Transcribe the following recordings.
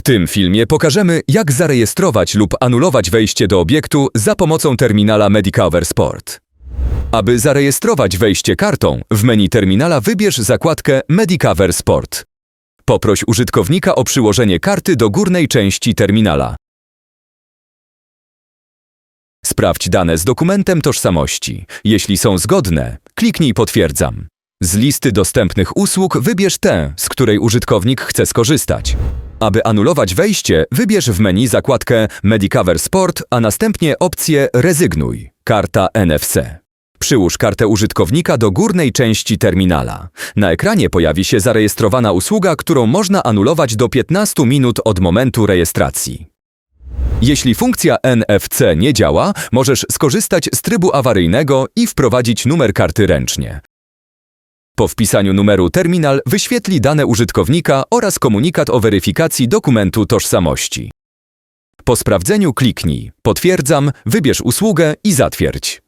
W tym filmie pokażemy, jak zarejestrować lub anulować wejście do obiektu za pomocą terminala Medicover Sport. Aby zarejestrować wejście kartą, w menu terminala wybierz zakładkę Medicover Sport. Poproś użytkownika o przyłożenie karty do górnej części terminala. Sprawdź dane z dokumentem tożsamości. Jeśli są zgodne, kliknij Potwierdzam. Z listy dostępnych usług wybierz tę, z której użytkownik chce skorzystać. Aby anulować wejście, wybierz w menu zakładkę Medicover Sport, a następnie opcję Rezygnuj, karta NFC. Przyłóż kartę użytkownika do górnej części terminala. Na ekranie pojawi się zarejestrowana usługa, którą można anulować do 15 minut od momentu rejestracji. Jeśli funkcja NFC nie działa, możesz skorzystać z trybu awaryjnego i wprowadzić numer karty ręcznie. Po wpisaniu numeru terminal wyświetli dane użytkownika oraz komunikat o weryfikacji dokumentu tożsamości. Po sprawdzeniu kliknij Potwierdzam, wybierz usługę i zatwierdź.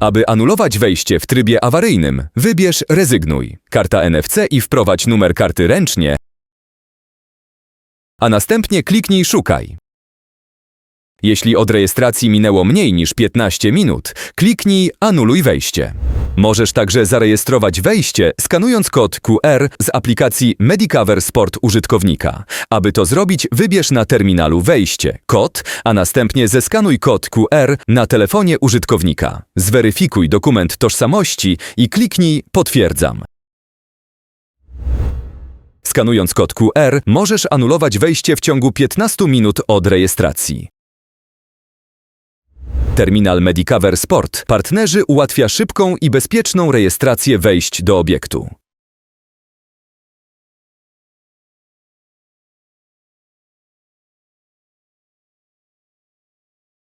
Aby anulować wejście w trybie awaryjnym, wybierz Rezygnuj, karta NFC i wprowadź numer karty ręcznie, a następnie kliknij Szukaj. Jeśli od rejestracji minęło mniej niż 15 minut, kliknij Anuluj wejście. Możesz także zarejestrować wejście skanując kod QR z aplikacji Medicover Sport użytkownika. Aby to zrobić, wybierz na terminalu wejście, kod, a następnie zeskanuj kod QR na telefonie użytkownika. Zweryfikuj dokument tożsamości i kliknij Potwierdzam. Skanując kod QR, możesz anulować wejście w ciągu 15 minut od rejestracji. Terminal Medicover Sport partnerzy ułatwia szybką i bezpieczną rejestrację wejść do obiektu.